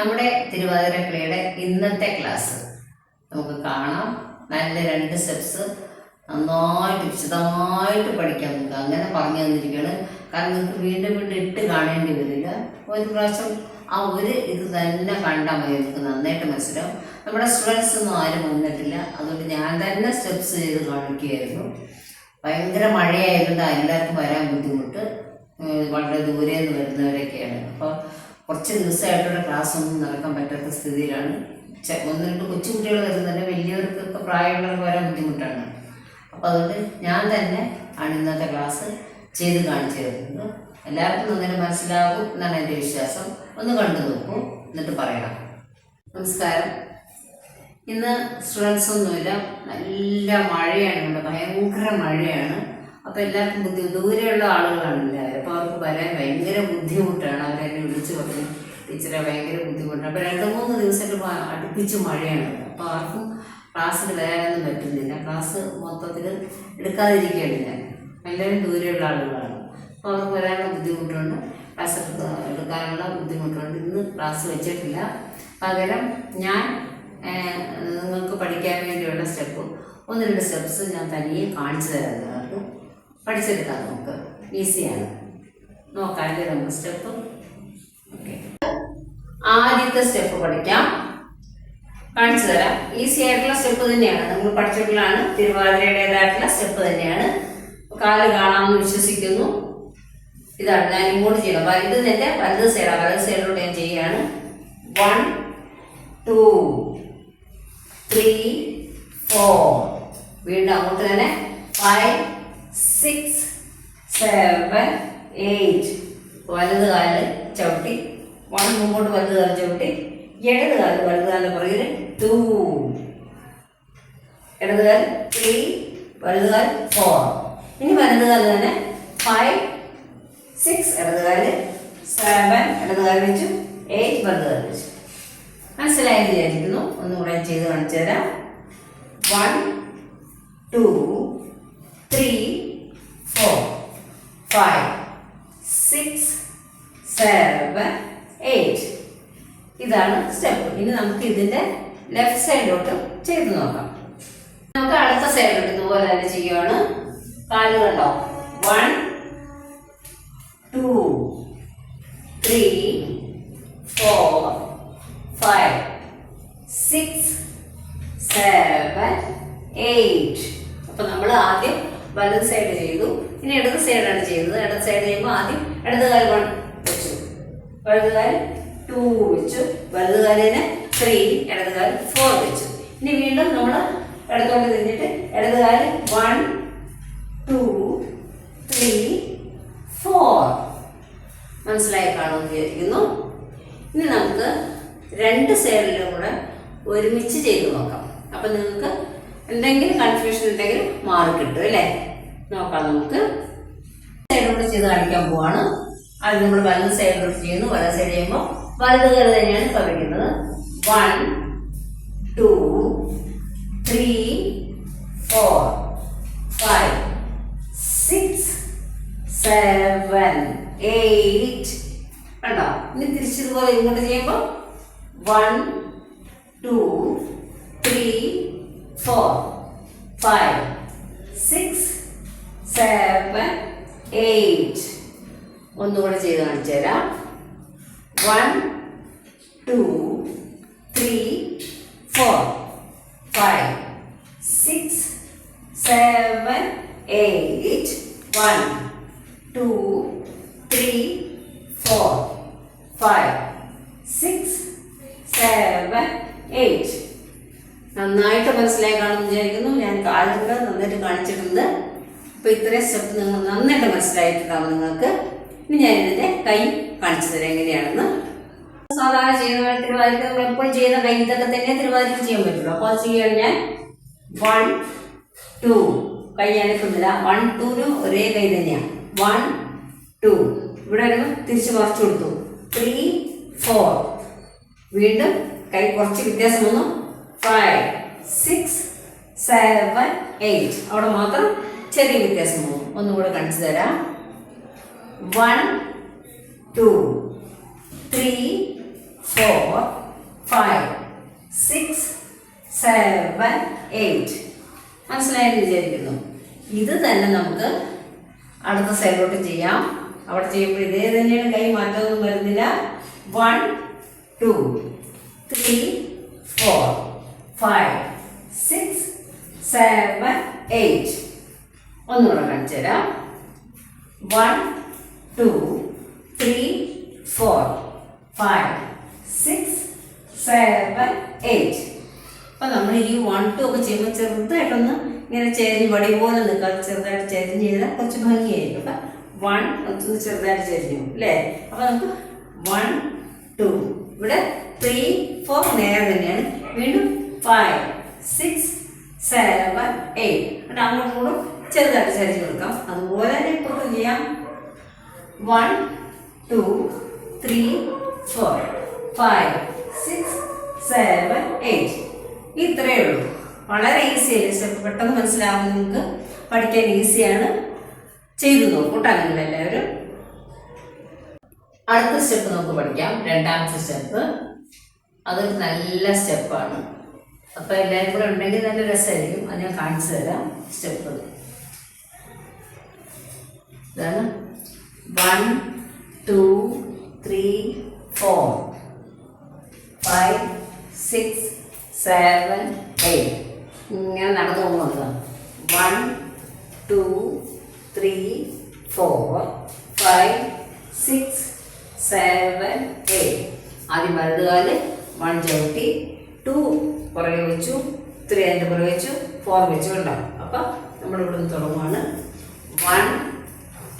നമ്മുടെ തിരുവാതിര കളിയുടെ ഇന്നത്തെ ക്ലാസ് നമുക്ക് കാണാം. നല്ല രണ്ട് സ്റ്റെപ്സ് നന്നായിട്ട് വിശദമായിട്ട് പഠിക്കാൻ നമുക്ക്. അങ്ങനെ പറഞ്ഞു തന്നിരിക്കുകയാണ്. കാരണം നിങ്ങൾക്ക് വീണ്ടും വീണ്ടും ഇട്ട് കാണേണ്ടി വരില്ല. ഒരു പ്രാവശ്യം ആ ഒരു ഇത് തന്നെ കണ്ടാൽ മതി. നിങ്ങൾക്ക് നന്നായിട്ട് മനസ്സിലാവും. നമ്മുടെ സ്റ്റുഡൻസ് ഒന്നും ആരും വന്നിട്ടില്ല. അതുകൊണ്ട് ഞാൻ തന്നെ സ്റ്റെപ്സ് ചെയ്ത് കാണിക്കുകയായിരുന്നു. ഭയങ്കര മഴയായതുകൊണ്ട് എല്ലാവർക്കും വരാൻ ബുദ്ധിമുട്ട്. വളരെ ദൂരെ നിന്ന് വരുന്നവരൊക്കെയാണ്. അപ്പോൾ കുറച്ച് ദിവസമായിട്ടുള്ള ക്ലാസ് ഒന്നും നടക്കാൻ പറ്റാത്ത സ്ഥിതിയിലാണ്. ഒന്ന് രണ്ട് കൊച്ചുകുട്ടികൾ വരുന്നുണ്ട് വലിയവർക്കൊക്കെ പ്രായമുള്ളവർക്ക് വരാൻ ബുദ്ധിമുട്ടാണ്. അപ്പോൾ അതുകൊണ്ട് ഞാൻ തന്നെ ആണ് ഇന്നത്തെ ക്ലാസ് ചെയ്ത് കാണിച്ചു തരുന്നത്. എല്ലാവർക്കും ഒന്നിനെ മനസ്സിലാകും എന്നാണ് എന്റെ വിശ്വാസം. ഒന്ന് കണ്ടു നോക്കൂ എന്നിട്ട് പറയണം നമസ്കാരം. ഇന്ന് സ്റ്റുഡൻസ് ഒന്നുമില്ല. നല്ല മഴയാണ് ഇവിടെ ഭയങ്കര മഴയാണ്. അപ്പോൾ എല്ലാവർക്കും ബുദ്ധി ദൂരെയുള്ള ആളുകളാണ് എല്ലാവരും അപ്പോൾ അവർക്ക് വരാൻ ഭയങ്കര ബുദ്ധിമുട്ടാണ്. അവരെന്നെ വിളിച്ചു പറഞ്ഞു ടീച്ചറെ ഭയങ്കര ബുദ്ധിമുട്ടാണ്. അപ്പോൾ രണ്ട് മൂന്ന് ദിവസമായിട്ട് അടുപ്പിച്ച് മഴയാണ്. അപ്പോൾ ആർക്കും ക്ലാസ്സിൽ വരാനൊന്നും പറ്റുന്നില്ല. ക്ലാസ് മൊത്തത്തിൽ എടുക്കാതിരിക്കുകയാണ് ഞാൻ. എല്ലാവരും ദൂരെയുള്ള ആളുകളാണ്. അപ്പോൾ അവർക്ക് വരാനുള്ള ബുദ്ധിമുട്ടുണ്ട്. ക്ലാസ് എടുക്ക- എടുക്കാനുള്ള ബുദ്ധിമുട്ടുണ്ട്. ഇന്ന് ക്ലാസ് വെച്ചിട്ടില്ല. പകരം ഞാൻ നിങ്ങൾക്ക് പഠിക്കാൻ വേണ്ടിയുള്ള സ്റ്റെപ്പ്. ഒന്ന് രണ്ട് സ്റ്റെപ്സ് ഞാൻ തനിയെ കാണിച്ചു തരാം. നിങ്ങൾക്ക് പഠിച്ചെടുക്കാം നമുക്ക്. ഈസിയാണ്. നോക്കാം അല്ലേ നമുക്ക് സ്റ്റെപ്പ് ആദ്യത്തെ സ്റ്റെപ്പ് പഠിക്കാം. കാണിച്ചു തരാം. ഈസി ആയിട്ടുള്ള സ്റ്റെപ്പ് തന്നെയാണ്. നമ്മൾ പഠിച്ചിട്ടുള്ളതാണ് തിരുവാതിരയുടേതായിട്ടുള്ള സ്റ്റെപ്പ് തന്നെയാണ്. കാൽ കാണാമെന്ന് വിശ്വസിക്കുന്നു. ഇതാണ് ഞാൻ ഇങ്ങോട്ട് ചെയ്യണം വലുത് തന്നെ വലുത് സൈഡാണ് വലത് സൈഡിലൂടെ ഞാൻ ചെയ്യുകയാണ്. വൺ ടു ത്രീ ഫോർ വീണ്ടും അങ്ങോട്ട് തന്നെ. ഫൈവ് സിക്സ് സെവൻ എയ്റ്റ് വലത് കാൽ ചവിട്ടി. വൺ മുമ്പോട്ട് വലത് കാൽ ചവിട്ടി. ഇടത് കാൽ വലത് കാൽ പുറകിൽ ടു ഇടത് കാൽ ത്രീ വലത് കാൽ ഫോർ ഇനി വലത് കാൽ തന്നെ ഫൈവ് സിക്സ് ഇടത് കാൽ സെവൻ ഇടത് കാൽ വെച്ചു. എയ്റ്റ് വലത് കാൽ വെച്ചു. മനസ്സിലായി വിചാരിക്കുന്നു. ഒന്നുകൂടെ ചെയ്ത് കാണിച്ചു തരാം. One two three five six seven eight ഇതാണ് സ്റ്റെപ്പ് ഇനി നമുക്ക് ഇതിന്റെ ലെഫ്റ്റ് സൈഡിലോട്ട് ചെയ്ത് നോക്കാം. നമുക്ക് അടുത്ത സൈഡിലോട്ട് ഇതുപോലെ തന്നെ ചെയ്യുകയാണ് കാൽ കണ്ടോ one two three four five six seven eight അപ്പൊ നമ്മൾ ആദ്യം വലത് സൈഡ് ചെയ്തു. ഇനി ഇടത് സൈഡാണ് ചെയ്യുന്നത്. ഇടത് സൈഡ് ചെയ്യുമ്പോൾ ആദ്യം ഇടത് കാൽ വൺ വെച്ചു. വലതുകാൽ ടു വെച്ചു. വലതുകാലിന് ത്രീ ഇടതുകാൽ ഫോർ വെച്ചു. ഇനി വീണ്ടും നമ്മൾ ഇടത്തോട്ട് തിരിഞ്ഞിട്ട് ഇടതുകാൽ വൺ ടു ത്രീ ഫോർ മനസ്സിലായി കാണുമെന്ന് വിചാരിക്കുന്നു. ഇനി നമുക്ക് രണ്ട് സൈഡിലും കൂടെ ഒരുമിച്ച് ചെയ്ത് നോക്കാം. അപ്പം നിങ്ങൾക്ക് എന്തെങ്കിലും കൺഫ്യൂഷൻ ഉണ്ടെങ്കിൽ മാറി കിട്ടും അല്ലേ? നോക്കാം നമുക്ക്. സൈഡിലൂടെ ചെയ്ത് കാണിക്കാൻ പോവാണ്. അത് നമ്മൾ വലത് സൈഡിലൂടെ ചെയ്യുന്നു. വലത് സൈഡ് ചെയ്യുമ്പോൾ വലത് കയറി തന്നെയാണ് പകരുന്നത് one two three four five six seven eight കണ്ടോ? ഇനി തിരിച്ചതുപോലെ ഇങ്ങോട്ട് ചെയ്യുമ്പോൾ one two three four five six seven eight ഒന്നുകൂടെ ചെയ്ത് കാണിച്ചു തരാം. One two three four five six seven eight one two three four five six seven eight നന്നായിട്ട് മനസ്സിലായി കാണുമെന്ന് വിചാരിക്കുന്നു. ഞാൻ കാലുകൾ നന്നായിട്ട് കാണിച്ചിട്ടുണ്ട്. അപ്പൊ ഇത്രയും സ്റ്റെപ്പ് നിങ്ങൾ നന്നായിട്ട് മനസ്സിലായിട്ടുണ്ടാവും നിങ്ങൾക്ക്. ഇനി ഞാൻ ഇതിന്റെ കൈ കാണിച്ചു തരാം എങ്ങനെയാണെന്ന്. സാധാരണ ചെയ്യുന്ന തിരുവാതിരക്ക് നമ്മൾ എപ്പോഴും ചെയ്യുന്ന കൈ ഇതൊക്കെ തന്നെ തിരുവാതിരക്ക് ചെയ്യാൻ പറ്റുള്ളൂ. അപ്പോൾ അത് ചെയ്യാൻ ഞാൻ. വൺ ടു കൈ അനക്കുന്നില്ല വൺ ടൂനും ഒരേ കൈ തന്നെയാണ് വൺ ടു ഇവിടെ വരുമ്പോൾ തിരിച്ച് മറിച്ചു കൊടുത്തു. ത്രീ ഫോർ വീണ്ടും കൈ കുറച്ച് വ്യത്യാസം വന്നു. ഫൈവ് സിക്സ് സെവൻ എയ്റ്റ് അവിടെ മാത്രം ചെറിയ വ്യത്യാസം പോകും ഒന്നുകൂടെ കാണിച്ചു തരാം. One two three four five six seven eight മനസ്സിലായെന്ന് വിചാരിക്കുന്നു. ഇത് തന്നെ നമുക്ക് അടുത്ത സൈഡിലോട്ട് ചെയ്യാം. അവിടെ ചെയ്യുമ്പോൾ ഇതേ തന്നെയാണ് കൈ മാറ്റമൊന്നും വരുന്നില്ല. One two three four five six seven eight ഒന്നുകൂടെ കാണിച്ചു തരാം. One two three four five six seven eight അപ്പം നമ്മൾ ഈ വൺ ടു ഒക്കെ ചെയ്യുമ്പോൾ ചെറുതായിട്ടൊന്ന് ഇങ്ങനെ ചേരി വടി പോലെ നിൽക്കാതെ ചെറുതായിട്ട് ചെരിഞ്ഞ് ചെയ്താൽ കുറച്ച് ഭംഗിയായിരിക്കും. അപ്പം വൺ ഒന്ന് ചെറുതായിട്ട് ചെരിഞ്ഞു അല്ലേ? അപ്പം നമുക്ക് വൺ ടു ഇവിടെ ത്രീ ഫോർ നേരെ തന്നെയാണ്. വീണ്ടും ഫൈവ് സിക്സ് സെവൻ എയ്റ്റ് എന്നിട്ട് അങ്ങോട്ടും കൂടെ ചെറുതായിട്ട് ചരിച്ച് കൊടുക്കാം. അതുപോലെ തന്നെ ഇപ്പോഴും ചെയ്യാം? One two three four five six seven eight ഇത്രയേ ഉള്ളൂ. വളരെ ഈസിയല്ലേ സ്റ്റെപ്പ് പെട്ടെന്ന് മനസ്സിലാവും നിങ്ങൾക്ക്. പഠിക്കാൻ ഈസിയാണ് ചെയ്തു നോക്കൂ കേട്ടോ നിങ്ങൾ എല്ലാവരും. അടുത്ത സ്റ്റെപ്പ് നമുക്ക് പഠിക്കാം. രണ്ടാമത്തെ സ്റ്റെപ്പ് അതൊരു നല്ല സ്റ്റെപ്പാണ് അപ്പോൾ എല്ലാവരും കൂടെ ഉണ്ടെങ്കിൽ നല്ല രസമായിരിക്കും. അത് ഞാൻ കാണിച്ചു തരാം. സ്റ്റെപ്പ് ഇതാണ് one two three four five six seven eight ഇങ്ങനെ നടന്നു പോകുന്നത് one two three four five six seven eight ആദ്യം വലതുകാൽ വൺ ചവിട്ടി. ടു പുറകെ വെച്ചു. ത്രീ അതിന്റെ പുറകെ വെച്ചു. ഫോർ വെച്ചു കണ്ടോ? അപ്പം നമ്മൾ ഇവിടുന്ന് തുടങ്ങുകയാണ് one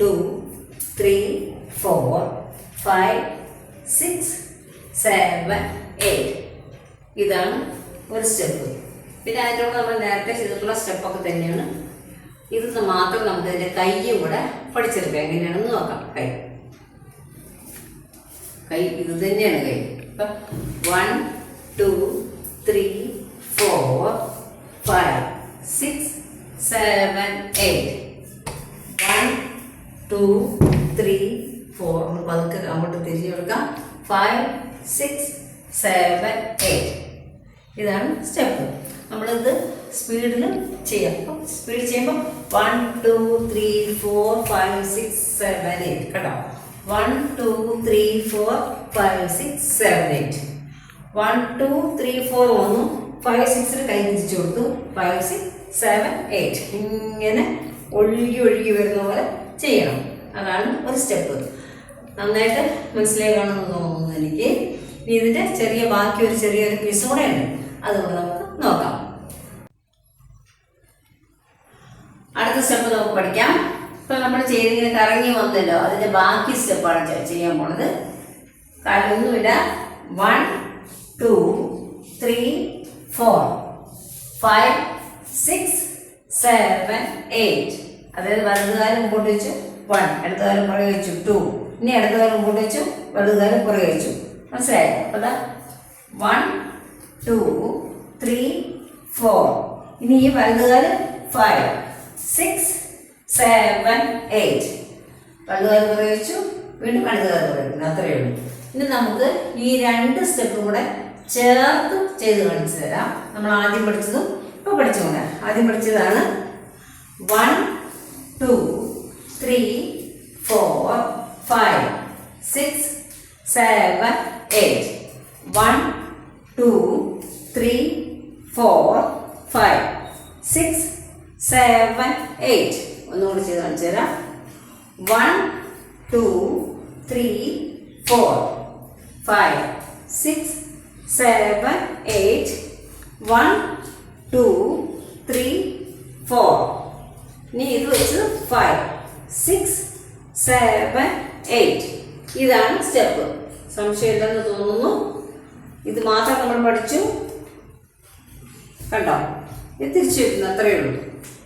two three four five six seven eight ഇതാണ് ഒരു സ്റ്റെപ്പ് പിന്നെ അതിന്റെ കൂടെ നമ്മൾ നേരത്തെ ചെയ്തിട്ടുള്ള സ്റ്റെപ്പൊക്കെ തന്നെയാണ്. ഇത് മാത്രം നമുക്ക് അതിന്റെ കൈയും കൂടെ പഠിച്ചെടുക്കാം. എങ്ങനെയാണെന്ന് നോക്കാം. കൈ. കൈ ഇത് തന്നെയാണ് കൈ. ഇപ്പം one two three four five six seven eight one two three four ഒന്ന് പതുക്കെ അങ്ങോട്ട് തിരിഞ്ഞു കൊടുക്കാം. ഫൈവ് സിക്സ് സെവൻ എയ്റ്റ് ഇതാണ് സ്റ്റെപ്പ് നമ്മളിത് സ്പീഡിൽ ചെയ്യാം. അപ്പം സ്പീഡ് ചെയ്യുമ്പോൾ one two three four five six seven eight കേട്ടോ. One two three four five six seven eight one two three four വന്നു. ഫൈവ് സിക്സിൽ കൈ തിരിച്ചു കൊടുത്തു. ഫൈവ് സിക്സ് സെവൻ എയ്റ്റ് ഇങ്ങനെ ഒഴുകി ഒഴുകി വരുന്ന പോലെ ചെയ്യണം. അതാണ് ഒരു സ്റ്റെപ്പ്. നന്നായിട്ട് മനസ്സിലായി കാണുമെന്ന് തോന്നുന്നു എനിക്ക്. ഇനി ഇതിന്റെ ചെറിയ ബാക്കി ഒരു ചെറിയൊരു പീസ് കൂടെ ഉണ്ട് അതുകൊണ്ട് നമുക്ക് നോക്കാം. അടുത്ത സ്റ്റെപ്പ് നമുക്ക് പഠിക്കാം. ഇപ്പൊ നമ്മൾ ചെയ്തിങ്ങനെ കറങ്ങി വന്നല്ലോ. അതിന്റെ ബാക്കി സ്റ്റെപ്പാണ് ചെയ്യാൻ പോണത്. കാലൊന്നുമില്ല one two three four five six seven eight അതായത് വലതുകാലം മുമ്പോട്ട് വെച്ചു വൺ ഇടതുകാലം പുറകെ വെച്ചു ടു ഇനി ഇടതുകാലം മുമ്പോട്ട് വെച്ചു വലതുകാലം പുറകെ വെച്ചു. മനസ്സിലായോ? അപ്പൊ വൺ ടു ത്രീ ഫോർ ഇനി ഈ വലതുകാൽ ഫൈവ് സിക്സ് സെവൻ എയ്റ്റ് വലതുകാലം പുറകെ വെച്ചു വീണ്ടും വലതുകാലം പുറകെ വെക്കുന്നു. അത്രയേ ഉള്ളൂ. ഇനി നമുക്ക് ഈ രണ്ട് സ്റ്റെപ്പും കൂടെ ചേർത്ത് ചെയ്ത് കാണിച്ചു തരാം. നമ്മൾ ആദ്യം പഠിച്ചതും ഇപ്പോൾ പഠിച്ചുകൊണ്ട് ആദ്യം പഠിച്ചതാണ് one two three four five six seven eight one two three four five six seven eight ഒന്നുകൂടി ചെയ്ത് കാണിച്ചു തരാം. One two three four five six seven eight one two three four ഇനി ഇത് വെച്ച് ഫൈവ് സിക്സ് സെവൻ എയ്റ്റ് ഇതാണ് step സംശയമില്ലെന്ന് തോന്നുന്നു. ഇത് മാത്രം നമ്മൾ പഠിച്ചു. കണ്ടോ? ഇത് തിരിച്ചു വരുന്നു അത്രയേ ഉള്ളൂ.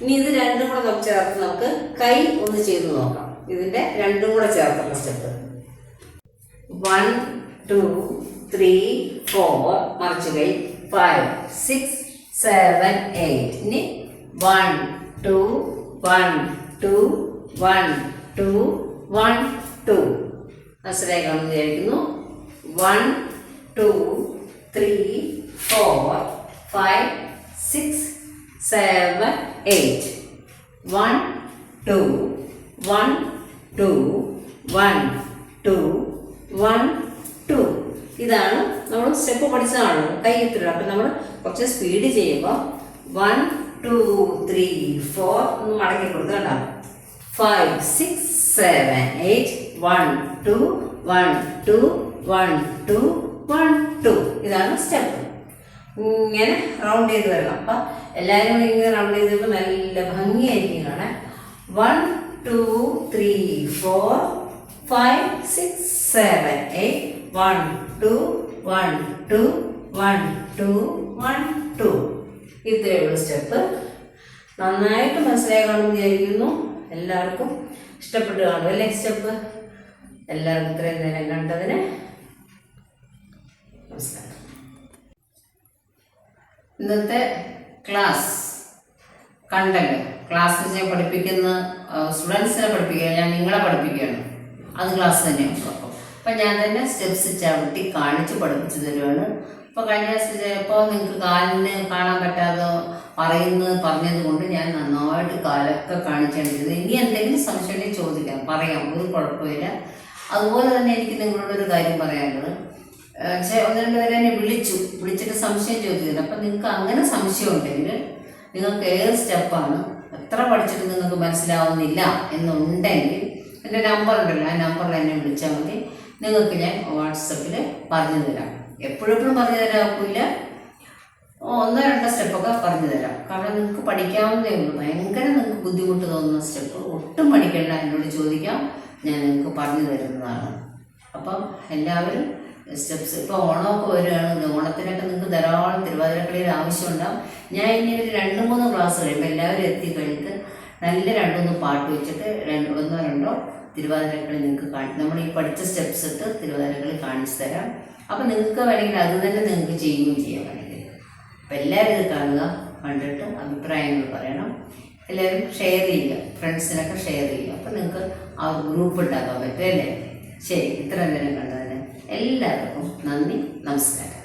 ഇനി ഇത് രണ്ടും കൂടെ നമുക്ക് ചേർത്ത് നമുക്ക് കൈ ഒന്ന് ചെയ്ത് നോക്കാം. ഇതിന്റെ രണ്ടും കൂടെ ചേർത്തുള്ള step one two three four മറിച്ച് കൈ. ഫൈവ് സിക്സ് സെവൻ എയ്റ്റ് ഇനി one two one two one two one two മനസ്സിലായി? കാണുന്നു വിചാരിക്കുന്നു. One two three four five six seven eight one two one two one two one two ഇതാണ് നമ്മൾ step പഠിച്ചതാണല്ലോ. ഇത്ര അപ്പം നമ്മൾ കുറച്ച് സ്പീഡ് ചെയ്യുമ്പോൾ വൺ ടു ത്രീ ഫോർ ഒന്ന് മടക്കി കൊടുക്കുക കേട്ടോ. Five six seven eight one two one two one two one two ഇതാണ് സ്റ്റെപ്പ് ഇങ്ങനെ റൗണ്ട് ചെയ്ത് വരണം. അപ്പം എല്ലാവരും ഇങ്ങനെ റൗണ്ട് ചെയ്ത് വരുമ്പോൾ നല്ല ഭംഗിയായിരിക്കും കാണാൻ. One two three four five six seven eight one two one two one two one two ഇത്രയുള്ള സ്റ്റെപ്പ് നന്നായിട്ട് മനസ്സിലായി കാണുമെന്ന് വിചാരിക്കുന്നു. എല്ലാവർക്കും ഇഷ്ടപ്പെട്ട് കാണും അല്ലേ സ്റ്റെപ്പ് എല്ലാവർക്കും ഇത്രയും നേരം കണ്ടതിന് നമസ്കാരം. ഇന്നത്തെ ക്ലാസ് കണ്ടല്ലോ. ക്ലാസ് ഞാൻ പഠിപ്പിക്കുന്ന സ്റ്റുഡൻസിനെ പഠിപ്പിക്കുക ഞാൻ നിങ്ങളെ പഠിപ്പിക്കുകയാണ്. അത് ക്ലാസ് തന്നെയാണ് അപ്പം ഞാൻ തന്നെ സ്റ്റെപ്സ് ചവിട്ടി കാണിച്ചു പഠിപ്പിച്ചു തരുവാണ്. ഇപ്പോൾ കഴിഞ്ഞ ദിവസം ചിലപ്പോൾ നിങ്ങൾക്ക് കാലിന് കാണാൻ പറ്റാതെ പറയുന്നത് പറഞ്ഞത് കൊണ്ട് ഞാൻ നന്നായിട്ട് കാലൊക്കെ കാണിച്ചേണ്ടത് ഇനി എന്തെങ്കിലും സംശയം ചോദിക്കാം പറയാം ഒരു കുഴപ്പമില്ല. അതുപോലെ തന്നെ എനിക്ക് നിങ്ങളോട് ഒരു കാര്യം പറയാനുള്ളത്. പക്ഷേ ഒന്ന് രണ്ട് പേരെ എന്നെ വിളിച്ചു. വിളിച്ചിട്ട് സംശയം ചോദിച്ചു അപ്പം നിങ്ങൾക്ക് അങ്ങനെ സംശയം ഉണ്ടെങ്കിൽ നിങ്ങൾക്ക് ഏത് സ്റ്റെപ്പാണ് എത്ര പഠിച്ചിട്ട് നിങ്ങൾക്ക് മനസ്സിലാവുന്നില്ല എന്നുണ്ടെങ്കിൽ എന്റെ നമ്പർ ഉണ്ടല്ലോ ആ നമ്പറിൽ എന്നെ വിളിച്ചാൽ മതി. നിങ്ങൾക്ക് ഞാൻ വാട്സപ്പിൽ പറഞ്ഞു തരാം. എപ്പോഴെപ്പോഴും പറഞ്ഞു തരാക്കില്ല ഒന്നോ രണ്ടോ സ്റ്റെപ്പൊക്കെ പറഞ്ഞു തരാം. കാരണം നിങ്ങൾക്ക് പഠിക്കാവുന്നേ ഉള്ളൂ. ഭയങ്കര നിങ്ങൾക്ക് ബുദ്ധിമുട്ട് തോന്നുന്ന സ്റ്റെപ്പ്. ഒട്ടും പഠിക്കേണ്ട. എന്നോട് ചോദിക്കാം. ഞാൻ നിങ്ങൾക്ക് പറഞ്ഞു തരുന്നതാണ്. അപ്പം എല്ലാവരും സ്റ്റെപ്സ് ഇപ്പോൾ ഓണമൊക്കെ വരികയാണ് ഓണത്തിനൊക്കെ നിങ്ങൾക്ക് ധാരാളം തിരുവാതിരക്കളിയിൽ ആവശ്യമുണ്ടാവും. ഞാൻ ഇനി ഒരു രണ്ട് മൂന്ന് ക്ലാസ് കഴിയുമ്പോൾ എല്ലാവരും എത്തി കഴിഞ്ഞിട്ട് നല്ല രണ്ടൊന്ന് പാട്ട് വെച്ചിട്ട് രണ്ട് ഒന്നോ രണ്ടോ തിരുവാതിരക്കളി നിങ്ങൾക്ക് കാണി. നമ്മൾ ഈ പഠിച്ച സ്റ്റെപ്സ് ഇട്ട് തിരുവാതിരക്കളി കാണിച്ചു തരാം. അപ്പം നിങ്ങൾക്ക് വേണമെങ്കിൽ അത് തന്നെ നിങ്ങൾക്ക് ചെയ്യുകയും ചെയ്യാൻ വേണമെങ്കിൽ. അപ്പം എല്ലാവരും ഇത് കാണുക കണ്ടിട്ട് അഭിപ്രായങ്ങൾ പറയണം. എല്ലാവരും ഷെയർ ചെയ്യുക ഫ്രണ്ട്സിനൊക്കെ ഷെയർ ചെയ്യുക. അപ്പം നിങ്ങൾക്ക് ആ ഒരു ഗ്രൂപ്പ് ഉണ്ടാക്കാൻ പറ്റും അല്ലേ? ശരി ഇത്ര നേരം കണ്ടതിന് എല്ലാവർക്കും നന്ദി നമസ്കാരം.